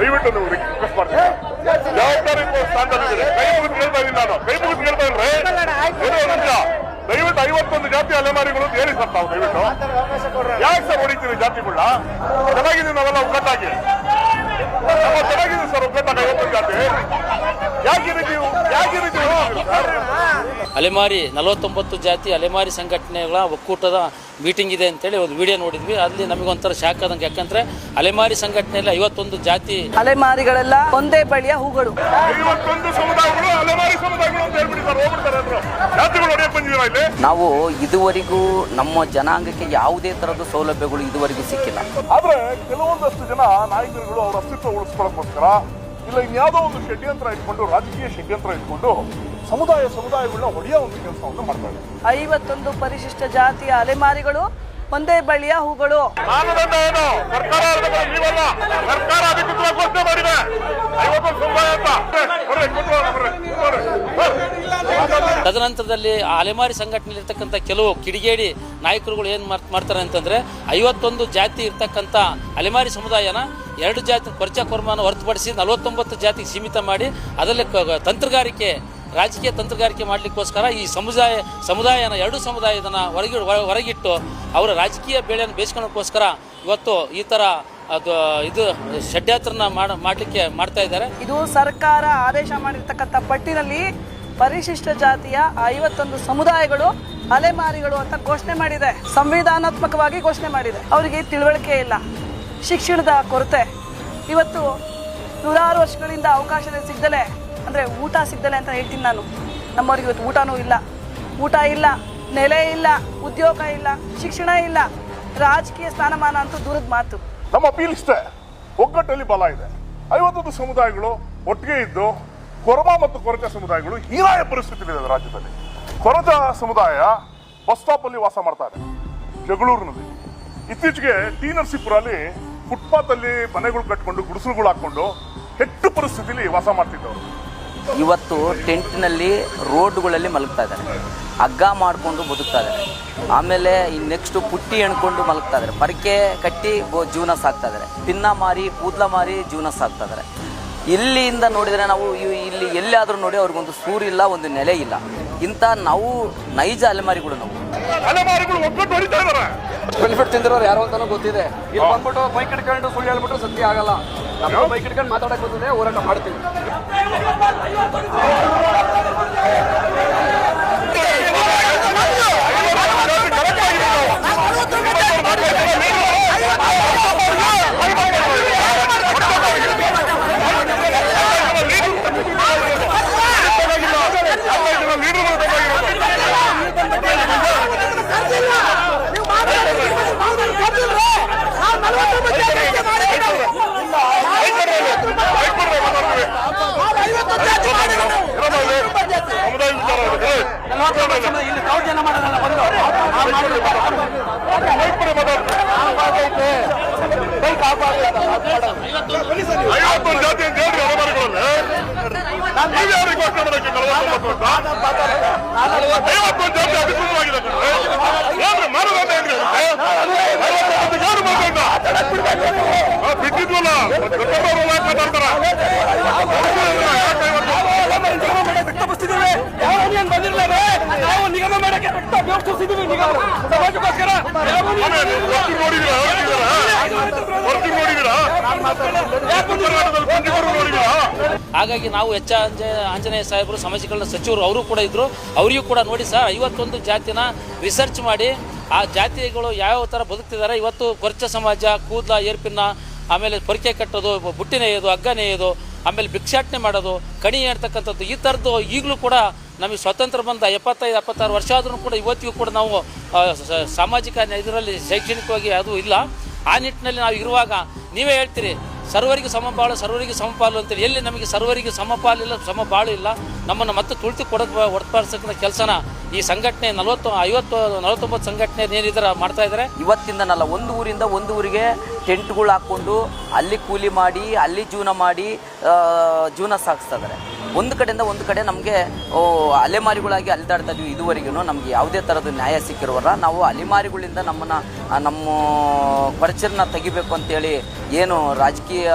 ದಯವಿಟ್ಟು ನೀವು ರಿಕ್ವೆಸ್ಟ್ ಮಾಡ್ತೀನಿ ಜವಾಬ್ದಾರಿ ಸ್ಥಾನದಲ್ಲಿದ್ದೀನಿ ಕೈ ಮುಗಿದು ಕೇಳ್ತಾ ಇದ್ದೀನಿ ನಾನು. ಕೈ ಮುಗಿದು ಕೇಳ್ತಾ ಇದ್ರೆ ನಿಮಿಷ ದಯವಿಟ್ಟು ಐವತ್ತೊಂದು ಜಾತಿ ಅಲೆಮಾರಿಗಳು ಹೇಳಿ ಸರ್ ತಾವು ದಯವಿಟ್ಟು. ಯಾಕೆ ಸರ್ ಹೊಡಿತೀರಿ ಜಾತಿಗಳನ್ನ ಚೆನ್ನಾಗಿದ್ದೀನಿ ನಾವೆಲ್ಲ ಒಗ್ಗಟ್ಟಾಗಿ. ನಮ್ಮ ಚೆನ್ನಾಗಿದೆ ಸರ್ ಒಗ್ಗಟ್ಟಾಗಿ ಐವತ್ತೊಂದು ಜಾತಿ. ಯಾಕೆ ರೀತಿ ಯಾಕೆ ರೀತಿ ಅಲೆಮಾರಿ ನಲವತ್ತೊಂಬತ್ತು ಜಾತಿ ಅಲೆಮಾರಿ ಸಂಘಟನೆಗಳ ಒಕ್ಕೂಟದ ಮೀಟಿಂಗ್ ಇದೆ ಅಂತೇಳಿ ಒಂದು ವಿಡಿಯೋ ನೋಡಿದ್ವಿ. ಅಲ್ಲಿ ನಮಗೊಂಥರ ಶಾಕ್ ಆದಂಗೆ. ಯಾಕಂದ್ರೆ ಅಲೆಮಾರಿ ಸಂಘಟನೆಯಲ್ಲಿ ಐವತ್ತೊಂದು ಜಾತಿ ಅಲೆಮಾರಿಗಳೆಲ್ಲ ಒಂದೇ ಬಳಿಯ ಹೂಗಳು. ನಾವು ಇದುವರೆಗೂ ನಮ್ಮ ಜನಾಂಗಕ್ಕೆ ಯಾವುದೇ ತರದ ಸೌಲಭ್ಯಗಳು ಇದುವರೆಗೂ ಸಿಕ್ಕಿಲ್ಲ. ಆದ್ರೆ ಕೆಲವೊಂದಷ್ಟು ಜನ ನಾಯಕರುಗಳು ಅವರ ಅಸ್ತಿತ್ವ ಉಳಿಸ್ಕೊಳ್ಳೋಕ್ಕೋಸ್ಕರ ಇಲ್ಲ ಇನ್ಯಾವುದೋ ಒಂದು ಷಡ್ಯಂತ್ರ ಇಟ್ಕೊಂಡು ರಾಜಕೀಯ ಷಡ್ಯಂತ್ರ ಇಟ್ಕೊಂಡು ಸಮುದಾಯ ಸಮುದಾಯಗಳನ್ನ ಹೊಡೆಯೋ ಒಂದು ಕೆಲಸವನ್ನು ಮಾಡ್ತಾ ಇದ್ದಾರೆ ಐವತ್ತೊಂದು ಪರಿಶಿಷ್ಟ ಜಾತಿಯ ಅಲೆಮಾರಿಗಳು ಒಂದೇ ಬಳಿಯ ಹೂಗಳು. ಮಾನದಂಡ ಏನು? ಸರ್ಕಾರ ಹೇಳಿದ್ರೆ ನೀವಲ್ಲ. ಸರ್ಕಾರ ಅಧಿಕೃತವಾಗಿ ಘೋಷಣೆ ಮಾಡಿದೆ. ಐವತ್ತೊಂದು ಸಮುದಾಯ ಅಂತ. ಬರ್ರಿ, ಕೂತ್ಕೊಳ್ಳೋಣ, ಬರ್ರಿ, ಬರ್ರಿ. ತದನಂತರದಲ್ಲಿ ಆ ಅಲೆಮಾರಿ ಸಂಘಟನೆಯಲ್ಲಿರ್ತಕ್ಕಂಥ ಕೆಲವು ಕಿಡಿಗೇಡಿ ನಾಯಕರುಗಳು ಏನು ಮಾಡ್ತಾರೆ ಅಂತಂದ್ರೆ ಐವತ್ತೊಂದು ಜಾತಿ ಇರ್ತಕ್ಕಂಥ ಅಲೆಮಾರಿ ಸಮುದಾಯನ ಎರಡು ಜಾತಿ ಪರಿಚಯ ಕೋರ್ಮಾನ ಹೊರತುಪಡಿಸಿ ನಲವತ್ತೊಂಬತ್ತು ಜಾತಿಗೆ ಸೀಮಿತ ಮಾಡಿ ಅದರಲ್ಲಿ ಕ- ತಂತ್ರಗಾರಿಕೆ ರಾಜಕೀಯ ತಂತ್ರಗಾರಿಕೆ ಮಾಡಲಿಕ್ಕೋಸ್ಕರ ಈ ಸಮುದಾಯ, ಸಮುದಾಯನ, ಎರಡು ಸಮುದಾಯದನ್ನ ಹೊರಗಿ ಹೊರಗಿಟ್ಟು ಅವರ ರಾಜಕೀಯ ಬೇಳೆಯನ್ನು ಬೇಯಿಸ್ಕೊಳ್ಳೋಕ್ಕೋಸ್ಕರ ಇವತ್ತು ಈ ಥರ, ಅದು, ಇದು ಷಡ್ಯಂತ್ರನ ಮಾಡ, ಮಾಡಲಿಕ್ಕೆ ಮಾಡ್ತಾ ಇದ್ದಾರೆ. ಇದು ಸರ್ಕಾರ ಆದೇಶ ಮಾಡಿರ್ತಕ್ಕಂಥ ಪಟ್ಟಿನಲ್ಲಿ ಪರಿಶಿಷ್ಟ ಜಾತಿಯ ಐವತ್ತೊಂದು ಸಮುದಾಯಗಳು ಅಲೆಮಾರಿಗಳು ಅಂತ ಘೋಷಣೆ ಮಾಡಿದೆ. ಸಂವಿಧಾನಾತ್ಮಕವಾಗಿ ಘೋಷಣೆ ಮಾಡಿದೆ. ಅವರಿಗೆ ತಿಳುವಳಿಕೆ ಇಲ್ಲ. ಶಿಕ್ಷಣದ ಕೊರತೆ. ಇವತ್ತು ನೂರಾರು ವರ್ಷಗಳಿಂದ ಅವಕಾಶದ ಸಿಗ್ದಲೆ ಅಂದರೆ ಊಟ ಸಿಗ್ದಲೆ ಅಂತ ಹೇಳ್ತೀನಿ ನಾನು. ನಮ್ಮವ್ರಿಗೆ ಇವತ್ತು ಊಟನೂ ಇಲ್ಲ. ಊಟ ಇಲ್ಲ, ನೆಲೆ ಇಲ್ಲ, ಉದ್ಯೋಗ ಇಲ್ಲ, ಶಿಕ್ಷಣ ಇಲ್ಲ. ರಾಜಕೀಯ ಸ್ಥಾನಮಾನ ಅಂತೂ ದೂರದ ಮಾತು. ನಮ್ಮ ಅಪೀಲ್ ಇಷ್ಟೇ. ಒಗ್ಗಟ್ಟಲ್ಲಿ ಬಲ ಇದೆ. ಐವತ್ತೊಂದು ಸಮುದಾಯಗಳು ಒಟ್ಟಿಗೆ ಇದ್ದು ಕೊರಮ ಮತ್ತು ಕೊರಚ ಸಮುದಾಯಗಳು ಹೀನಾಯ ಪರಿಸ್ಥಿತಿ ಇದೆ ರಾಜ್ಯದಲ್ಲಿ. ಕೊರಚ ಸಮುದಾಯ ಬಸ್ ಸ್ಟಾಪ್ ಅಲ್ಲಿ ವಾಸ ಮಾಡ್ತಾರೆ. ಜಗಳೂರಿನಲ್ಲಿ. ಇತ್ತೀಚೆಗೆ ಟಿ ನರಸೀಪುರಲ್ಲಿ ಫುಟ್ಪಾತ್ ಅಲ್ಲಿ ಮನೆಗಳು ಕಟ್ಕೊಂಡು, ಗುಡಿಸಲುಗಳು ಹಾಕೊಂಡು ಹೆಚ್ಚು ಪರಿಸ್ಥಿತಿಲಿ ವಾಸ ಮಾಡ್ತಿದ್ದವರು. ಇವತ್ತು ಟೆಂಟ್ನಲ್ಲಿ ರೋಡ್ಗಳಲ್ಲಿ ಮಲಗ್ತಾ ಇದ್ದಾರೆ ಹಗ್ಗ ಮಾಡಿಕೊಂಡು ಬದುಕ್ತಾ ಇದ್ದಾರೆ ಆಮೇಲೆ ಈ ನೆಕ್ಸ್ಟು ಪುಟ್ಟಿ ಎಣ್ಕೊಂಡು ಮಲಗ್ತಾ ಇದ್ದಾರೆ. ಪರಕೆ ಕಟ್ಟಿ ಬೊ- ಜೀವನ ಸಾಕ್ತಾ ಇದ್ದಾರೆ. ಪಿನ್ನ ಮಾರಿ ಕೂದಲ ಮಾರಿ ಜೀವನ ಸಾಕ್ತಾ ಇದ್ದಾರೆ. ಇಲ್ಲಿಂದ ನೋಡಿದರೆ ನಾವು ಇಲ್ಲಿ ಎಲ್ಲಿಯಾದರೂ ನೋಡಿ ಅವ್ರಿಗೊಂದು ಸೂರಿಲ್ಲ ಒಂದು ನೆಲೆ ಇಲ್ಲ. ಇಂಥ ನಾವು ನೈಜ ಅಲೆಮಾರಿಗಳು ನಾವು. ಬೆನಿಫಿಟ್ ತಿಂದಿರೋರು ಯಾರು ಅಂತಾನೂ ಗೊತ್ತಿದೆ. ಇಲ್ಲಿ ಬಂದ್ಬಿಟ್ಟು ಬೈಕ್ ಹಿಡ್ಕೊಂಡು ಸುಳ್ಳು ಹೇಳ್ಬಿಟ್ರೆ ಸತ್ಯ ಆಗಲ್ಲ. ನಮ್ಮ ಬೈಕ್ ಹಿಡ್ಕೊಂಡು ಮಾತಾಡಕ್ ಬಂದಿದೆ ಹೋರಾಟ ಮಾಡ್ತೀವಿ ಸಮುದಾಯ ವಿಚಾರ ಇದೆ. ಇಲ್ಲಿ ಸಾವಿರ ಜನ ಮಾಡೋದಲ್ಲ ಬಂದು ಐವತ್ತೊಂದು ಜಾತಿ ಅಂತ ಹೇಳ್ರಿ ಅಲೆಮಾರಿಗಳಲ್ಲಿ ನೀವು ಯಾರಿಗೆ ಘೋಷಣೆ ಮಾಡಕ್ಕೆ ಐವತ್ತೊಂದು ಜಾತಿ ಅಧಿಕೃತವಾಗಿದೆ. ಏನ್ರಿ ಯಾರು ಬಿಟ್ಟಿದ್ವಲ್ಲ ಮಾತಾಡ್ತಾರ ಯಾಕೆ ನಾವು ನಿಗಮ ಮಾಡಕ್ಕೆ ರಕ್ತ ವ್ಯವಸ್ಥಿಸಿದೀವಿ ನಿಗಮ ಸಮಾಜಕ್ಕೋಸ್ಕರ ಆಮೇಲೆ ವರ್ಕಿಂಗ್ ನೋಡಿದೀರಾ ಹಾಗಾಗಿ ನಾವು ಎಚ್ ಅಂಜ ಆಂಜನೇಯ ಸಾಹೇಬರು ಸಮಾಜ ಕಲ್ಯಾಣ ಸಚಿವರು ಅವರು ಕೂಡ ಇದ್ರು. ಅವರಿಗೂ ಕೂಡ ನೋಡಿ ಸರ್ ಐವತ್ತೊಂದು ಜಾತಿನ ರಿಸರ್ಚ್ ಮಾಡಿ ಆ ಜಾತಿಗಳು ಯಾವ ಥರ ಬದುಕ್ತಿದ್ದಾರೆ. ಇವತ್ತು ಕೊರ್ಚ ಸಮಾಜ ಕೂದಲ ಏರ್ಪಿನ ಆಮೇಲೆ ಪೊರಿಕೆ ಕಟ್ಟೋದು ಬುಟ್ಟಿ ನೇಯೋದು ಹಗ್ಗ ನೇಯೋದು ಆಮೇಲೆ ಭಿಕ್ಷಾಟನೆ ಮಾಡೋದು ಕಣಿ ಹೇಳ್ತಕ್ಕಂಥದ್ದು ಈ ಥರದ್ದು ಈಗಲೂ ಕೂಡ ನಮಗೆ ಸ್ವತಂತ್ರ ಬಂದ ಎಪ್ಪತ್ತೈದು, ಎಪ್ಪತ್ತಾರು ವರ್ಷ ಆದರೂ ಕೂಡ ಇವತ್ತಿಗೂ ಕೂಡ ನಾವು ಸಾಮಾಜಿಕ ಇದರಲ್ಲಿ ಶೈಕ್ಷಣಿಕವಾಗಿ ಅದು ಇಲ್ಲ. ಆ ನಿಟ್ಟಿನಲ್ಲಿ ನಾವು ಇರುವಾಗ ನೀವೇ ಹೇಳ್ತೀರಿ, ಸರ್ವರಿಗೂ ಸಮಪಾಲು ಸರ್ವರಿಗೂ ಸಮಪಾಲು ಅಂತೇಳಿ. ಎಲ್ಲಿ ನಮಗೆ ಸರ್ವರಿಗೂ ಸಮಪಾಲು ಇಲ್ಲ ಸಮಬಾಳು ಇಲ್ಲ, ನಮ್ಮನ್ನು ಮತ್ತೆ ತುಳಿತು ಕೊಡೋದು ಹೊರತುಪಡಿಸಕ್ಕಂಥ ಕೆಲಸನ ಈ ಸಂಘಟನೆ ನಲವತ್ತು, ಐವತ್ತು, ನಲವತ್ತೊಂಬತ್ತು ಸಂಘಟನೆ ಏನಿದ್ರೆ ಮಾಡ್ತಾ ಇದ್ದಾರೆ ಇವತ್ತಿಂದನಲ್ಲ ಒಂದು ಊರಿಂದ ಒಂದು ಊರಿಗೆ ಟೆಂಟ್ಗಳು ಹಾಕ್ಕೊಂಡು ಅಲ್ಲಿ ಕೂಲಿ ಮಾಡಿ, ಅಲ್ಲಿ ಜೀವನ ಮಾಡಿ ಜೀವನ ಸಾಗಿಸ್ತಾ ಇದ್ದಾರೆ ಒಂದು ಕಡೆಯಿಂದ ಒಂದು ಕಡೆ ನಮಗೆ ಅಲೆಮಾರಿಗಳಾಗಿ ಅಲೆದಾಡ್ತಾ ಇದೀವಿ ಇದುವರೆಗೂ ನಮಗೆ ಯಾವುದೇ ಥರದ ನ್ಯಾಯ ಸಿಕ್ಕಿರುವಲ್ಲ ನಾವು ಅಲೆಮಾರಿಗಳಿಂದ ನಮ್ಮನ್ನು ನಮ್ಮ ಕೊರಚರನ್ನ ತೆಗಿಬೇಕು ಅಂತೇಳಿ ಏನು ರಾಜಕೀಯ